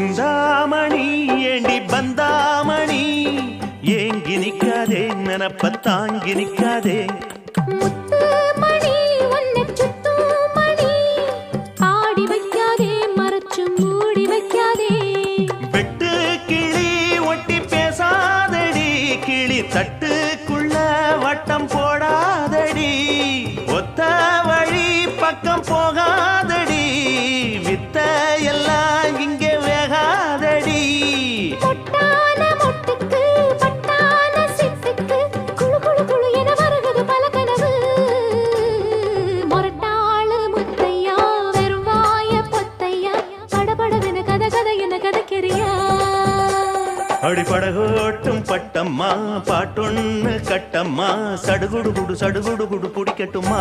குந்தாமணி ஏண்டி பந்தாமணி ஏங்கி நிக்காதே நினப்ப தாங்கி நிக்காதே. தட்டுக்குள்ள வட்டம் பார்க்கிறியா அடிபடகோட்டும் பட்டம்மா பாட்டொன்னு கட்டம்மா சடுகுடு குடு சடுகுடு குடு பிடிக்கட்டுமா